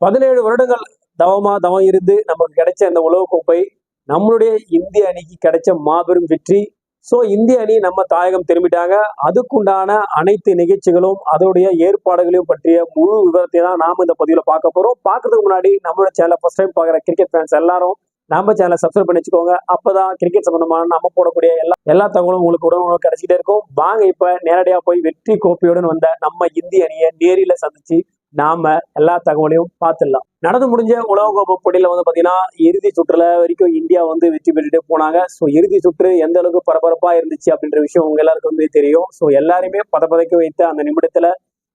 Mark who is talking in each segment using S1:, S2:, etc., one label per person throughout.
S1: பதினேழு வருடங்கள் தவமா தவம் இருந்து நமக்கு கிடைச்ச அந்த உலகக்கோப்பை நம்மளுடைய இந்திய அணிக்கு கிடைச்ச மாபெரும் வெற்றி. ஸோ இந்திய அணி நம்ம தாயகம் திரும்பிட்டாங்க. அதுக்குண்டான அனைத்து நிகழ்ச்சிகளும் அதோடைய ஏற்பாடுகளையும் பற்றிய முழு விவரத்தை தான் நாம இந்த பதிவில் பார்க்க போறோம். பார்க்கறதுக்கு முன்னாடி நம்மளோட சேனலை ஃபர்ஸ்ட் டைம் பார்க்குற கிரிக்கெட் ஃபேன்ஸ் எல்லாரும் நம்ம சேனலை சப்ஸ்கிரைப் பண்ணி வச்சுக்கோங்க. அப்பதான் கிரிக்கெட் சம்பந்தமான நம்ம போடக்கூடிய எல்லா எல்லா தகவலும் உங்களுக்கு உடனே கிடைச்சிட்டே இருக்கும். வாங்க இப்ப நேரடியா போய் வெற்றி கோப்பையுடன் வந்த நம்ம இந்திய அணியை நேரில சந்திச்சு நாம எல்லா தகவலையும் பார்த்துடலாம். நடந்து முடிஞ்ச உலகக்கோப்பை போட்டியில வந்து பாத்தீங்கன்னா இறுதி சுற்றுல வரைக்கும் இந்தியா வந்து வெற்றி பெற்றுட்டு போனாங்க. ஸோ இறுதி சுற்று எந்த அளவுக்கு பரபரப்பா இருந்துச்சு அப்படின்ற விஷயம் உங்க எல்லாருக்கும் வந்து தெரியும். ஸோ எல்லாருமே பதப்பதைக்க வைத்த அந்த நிமிடத்துல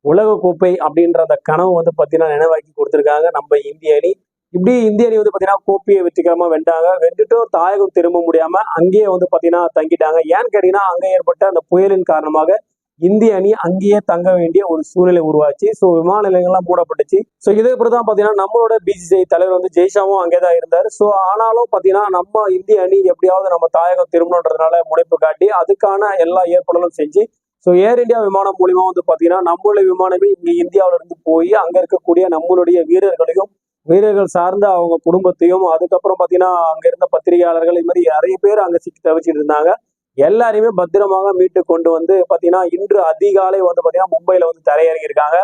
S1: உலகக்கோப்பை அப்படின்ற அந்த கனவு வந்து பாத்தீங்கன்னா நினைவாக்கி கொடுத்துருக்காங்க நம்ம இந்திய அணி. இப்படி இந்திய அணி வந்து பாத்தீங்கன்னா கோப்பையை வெற்றிகரமா வென்றாங்க. வென்றுட்டும் தாயகம் திரும்ப முடியாம அங்கேயே வந்து பாத்தீங்கன்னா தங்கிட்டாங்க. ஏன்னு கேட்டீங்கன்னா அங்கே ஏற்பட்ட அந்த புயலின் காரணமாக இந்திய அணி அங்கேயே தங்க வேண்டிய ஒரு சூழ்நிலை உருவாச்சு. ஸோ விமான நிலையங்கள்லாம் மூடப்பட்டுச்சு. ஸோ இதே தான் பார்த்தீங்கன்னா நம்மளோட பிசிசிஐ தலைவர் வந்து ஜெய்ஷாவும் அங்கே தான் இருந்தார். ஸோ ஆனாலும் பார்த்தீங்கன்னா நம்ம இந்திய அணி எப்படியாவது நம்ம தாயகம் திரும்பணுன்றதுனால முனைப்பு காட்டி அதுக்கான எல்லா ஏற்பாடுகளும் செஞ்சு ஸோ ஏர் இந்தியா விமானம் மூலிமா வந்து பார்த்தீங்கன்னா நம்மளுடைய விமானமே இங்கே இந்தியாவில இருந்து போய் அங்கே இருக்கக்கூடிய நம்மளுடைய வீரர்களையும் வீரர்கள் சார்ந்த அவங்க குடும்பத்தையும் அதுக்கப்புறம் பார்த்தீங்கன்னா அங்கே இருந்த பத்திரிகையாளர்கள் இது மாதிரி நிறைய பேர் அங்கே சிக்கி தவிச்சிட்டு இருந்தாங்க. எல்லாரையுமே பத்திரமாக மீட்டு கொண்டு வந்து பார்த்தீங்கன்னா இன்று அதிகாலை வந்து பார்த்தீங்கன்னா மும்பையில் வந்து தரையிறங்கியிருக்காங்க.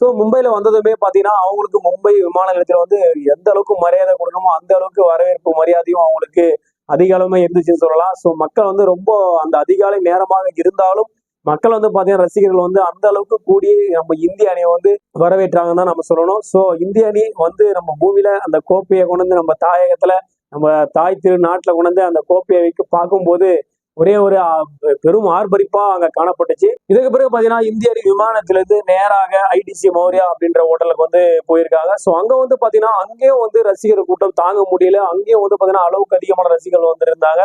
S1: ஸோ மும்பையில் வந்ததுமே பார்த்தீங்கன்னா அவங்களுக்கு மும்பை விமான நிலையத்தில் வந்து எந்த அளவுக்கு மரியாதை கொடுக்கணுமோ அந்த அளவுக்கு வரவேற்பு மரியாதையும் அவங்களுக்கு அதிகாலமே இருந்துச்சுன்னு சொல்லலாம். ஸோ மக்கள் வந்து ரொம்ப அந்த அதிகாலை நேரமாக இருந்தாலும் மக்கள் வந்து பார்த்தீங்கன்னா ரசிகர்கள் வந்து அந்த அளவுக்கு கூடி நம்ம இந்திய அணியை வந்து வரவேற்றாங்கன்னு தான் நம்ம சொல்லணும். ஸோ இந்திய அணி வந்து நம்ம பூமியில அந்த கோப்பையை கொண்டு வந்து நம்ம தாயகத்துல நம்ம தாய் திரு நாட்டில் கொண்டு வந்து அந்த கோப்பையை வைக்க பார்க்கும்போது ஒரே ஒரு பெரும் ஆர்ப்பரிப்பா அங்க காணப்பட்டுச்சு. இதுக்கு பிறகு பாத்தீங்கன்னா இந்திய அணி விமானத்துல இருந்து நேராக ஐடிசி மௌரியா அப்படின்ற ஹோட்டலுக்கு வந்து போயிருக்காங்க. ஸோ அங்க வந்து பாத்தீங்கன்னா அங்கேயும் வந்து ரசிகர் கூட்டம் தாங்க முடியல. அங்கேயும் வந்து பாத்தீங்கன்னா அளவுக்கு அதிகமான ரசிகர்கள் வந்து இருந்தாங்க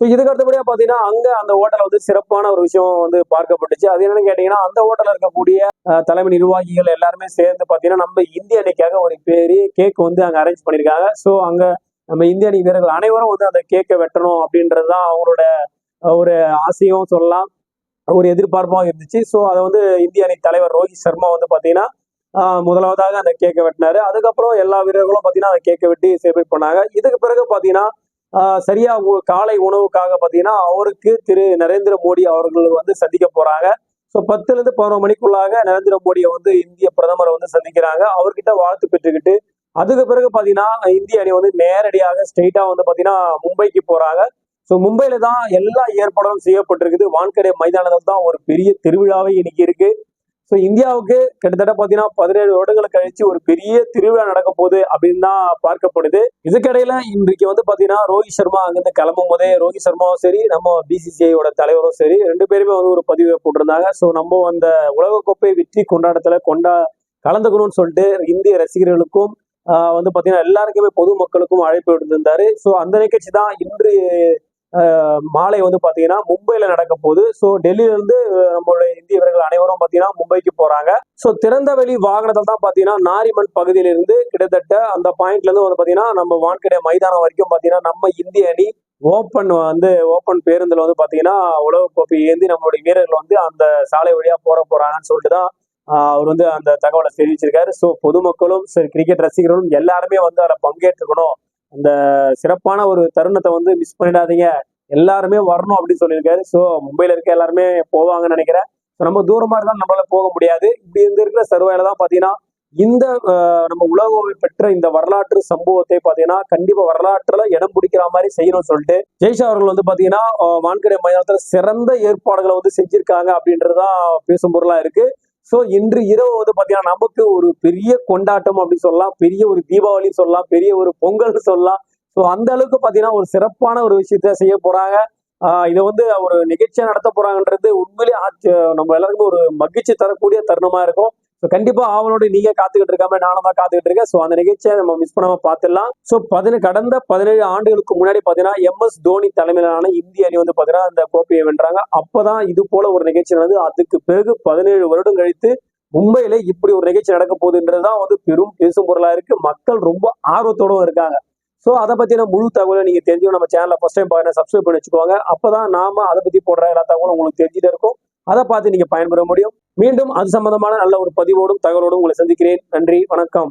S1: ஸோ இதுக்கு அடுத்தபடியாக பாத்தீங்கன்னா அங்க அந்த ஹோட்டல் வந்து சிறப்பான ஒரு விஷயம் வந்து பார்க்கப்பட்டுச்சு. அது என்னன்னு கேட்டீங்கன்னா அந்த ஹோட்டலில் இருக்கக்கூடிய தலைமை நிர்வாகிகள் எல்லாருமே சேர்ந்து பாத்தீங்கன்னா நம்ம இந்திய அணிக்காக ஒரு பெரிய கேக் வந்து அங்க அரேஞ்ச் பண்ணியிருக்காங்க ஸோ அங்க நம்ம இந்திய அணி வீரர்கள் அனைவரும் வந்து அந்த கேக்கை வெட்டணும் அப்படின்றது தான் அவங்களோட ஒரு ஆசையும் சொல்லலாம் ஒரு எதிர்பார்ப்பாகவும் இருந்துச்சு. ஸோ அதை வந்து இந்திய அணி தலைவர் ரோஹித் சர்மா வந்து பார்த்தீங்கன்னா முதலாவதாக அந்த கேக்கை வெட்டினாரு. அதுக்கப்புறம் எல்லா வீரர்களும் பார்த்தீங்கன்னா அந்த கேக்கை வெட்டி செலிப்ரேட் பண்ணாங்க. இதுக்கு பிறகு பார்த்தீங்கன்னா சரியா உ- காலை உணவுக்காக பார்த்தீங்கன்னா அவருக்கு திரு நரேந்திர மோடி அவர்கள் வந்து சந்திக்க போறாங்க. ஸோ பத்துலேருந்து பதினோரு பதினொரு மணிக்குள்ளாக நரேந்திர மோடியை வந்து இந்திய பிரதமரை வந்து சந்திக்கிறாங்க. அவர்கிட்ட வாழ்த்து பெற்றுக்கிட்டு அதுக்கு பிறகு பார்த்தீங்கன்னா இந்திய அணி வந்து நேரடியாக ஸ்ட்ரெயிட்டாக வந்து பார்த்தீங்கன்னா மும்பைக்கு போகிறாங்க ஸோ மும்பையில தான் எல்லா ஏற்பாடும் செய்யப்பட்டிருக்குது. வான்கடை மைதானத்தில் தான் ஒரு பெரிய திருவிழாவே இன்னைக்கு இருக்கு. ஸோ இந்தியாவுக்கு கிட்டத்தட்ட பார்த்தீங்கன்னா பதினேழு வருடங்கள் கழிச்சு ஒரு பெரிய திருவிழா நடக்க போகுது அப்படின்னு தான் பார்க்கப்படுது. இதுக்கிடையில இன்றைக்கு வந்து பார்த்தீங்கன்னா ரோஹித் சர்மா அங்கிருந்து கிளம்பும் போதே ரோஹித் சர்மாவும் சரி நம்ம பிசிசிஐயோட தலைவரும் சரி ரெண்டு பேருமே வந்து ஒரு பதிவு போட்டிருந்தாங்க. ஸோ நம்ம அந்த உலகக்கோப்பை வெற்றி கொண்டாடத்துல கொண்டா கலந்துக்கணும்னு சொல்லிட்டு இந்திய ரசிகர்களுக்கும் வந்து பார்த்தீங்கன்னா எல்லாருக்குமே பொதுமக்களுக்கும் அழைப்பு விடுத்திருந்தாரு. ஸோ அந்த நிகழ்ச்சி தான் இன்று மாலை வந்து பாத்தீங்கன்னா மும்பையில நடக்க போகுது ஸோ டெல்லியில இருந்து நம்மளுடைய இந்திய வீரர்கள் அனைவரும் பாத்தீங்கன்னா மும்பைக்கு போறாங்க. ஸோ திறந்த வெளி வாகனத்தில் தான் பாத்தீங்கன்னா நாரிமன் பகுதியில இருந்து கிட்டத்தட்ட அந்த பாயிண்ட்ல இருந்து வந்து பாத்தீங்கன்னா நம்ம வான்கடை மைதானம் வரைக்கும் பாத்தீங்கன்னா நம்ம இந்திய அணி ஓப்பன் வந்து ஓப்பன் பேருந்துல வந்து பாத்தீங்கன்னா கோப்பை ஏந்தி நம்மளுடைய வீரர்கள் வந்து அந்த சாலை வழியா போற போறாங்கன்னு சொல்லிட்டு தான் அவர் வந்து அந்த தகவலை தெரிவிச்சிருக்காரு. ஸோ பொதுமக்களும் சரி கிரிக்கெட் ரசிகர்களும் எல்லாருமே வந்து அதில் பங்கேற்றுக்கணும் அந்த சிறப்பான ஒரு தருணத்தை வந்து மிஸ் பண்ணிடாதீங்க. எல்லாருமே வரணும் அப்படின்னு சொல்லியிருக்காரு. ஸோ மும்பையில் இருக்க எல்லாருமே போவாங்கன்னு நினைக்கிறேன். ரொம்ப நம்ம தூரமா இருந்தாலும் நம்மளால போக முடியாது. இப்படி இருந்து இருக்கிற சர்வையில தான் பாத்தீங்கன்னா இந்த நம்ம உலகோவை பெற்ற இந்த வரலாற்று சம்பவத்தை பாத்தீங்கன்னா கண்டிப்பா வரலாற்றுல இடம் பிடிக்கிற மாதிரி செய்யணும்னு சொல்லிட்டு ஜெய்ஷா அவர்கள் வந்து பாத்தீங்கன்னா வான்கடை மைதானத்துல சிறந்த ஏற்பாடுகளை வந்து செஞ்சிருக்காங்க அப்படின்றதுதான் பேசும் பொருளா இருக்கு. ஸோ இன்று இரவு வந்து பாத்தீங்கன்னா நமக்கு ஒரு பெரிய கொண்டாட்டம் அப்படின்னு சொல்லலாம் பெரிய ஒரு தீபாவளி சொல்லலாம் பெரிய ஒரு பொங்கல்னு சொல்லலாம். ஸோ அந்த அளவுக்கு பாத்தீங்கன்னா ஒரு சிறப்பான ஒரு விஷயத்த செய்ய போறாங்க. இதை வந்து ஒரு நிகழ்ச்சியாக நடத்த போறாங்கன்றது உண்மையிலேயே நம்ம எல்லாருக்குமே ஒரு மகிழ்ச்சி தரக்கூடிய தருணமா இருக்கும். ஸோ கண்டிப்பா ஆவலோட நீங்க காத்துக்கிட்டு இருக்காம நானும் தான் காத்துக்கிட்டு இருக்கேன். ஸோ அந்த நிகழ்ச்சியை நம்ம மிஸ் பண்ணாம பார்த்துடலாம். ஸோ பதின கடந்த பதினேழு ஆண்டுகளுக்கு முன்னாடி பாத்தீங்கன்னா எம் எஸ் தோனி தலைமையிலான இந்திய அணி வந்து பாத்தீங்கன்னா அந்த கோப்பையை வென்றாங்க. அப்பதான் இது போல ஒரு நிகழ்ச்சி நடந்து அதுக்கு பிறகு பதினேழு வருடம் கழித்து மும்பையில இப்படி ஒரு நிகழ்ச்சி நடக்க போகுதுன்றதுதான் வந்து பெரும் பேசும் பொருளா இருக்கு. மக்கள் ரொம்ப ஆர்வத்தோடும் இருக்காங்க. ஸோ அதை பத்தின முழு தகவலை நீங்க தெரிஞ்சு நம்ம சேனலை ஃபர்ஸ்ட் டைம் பாருங்க சப்ஸ்கிரைப் பண்ணி வச்சுக்கோங்க. அப்பதான் நாம அதை பத்தி போடுற எல்லா தகவலும் உங்களுக்கு தெரிஞ்சுட்டு இருக்கும். அதை பார்த்து நீங்க பயன்பெற முடியும். மீண்டும் அது சம்பந்தமான நல்ல ஒரு பதிவோடும் தகவலோடும் உங்களை சந்திக்கிறேன். நன்றி வணக்கம்.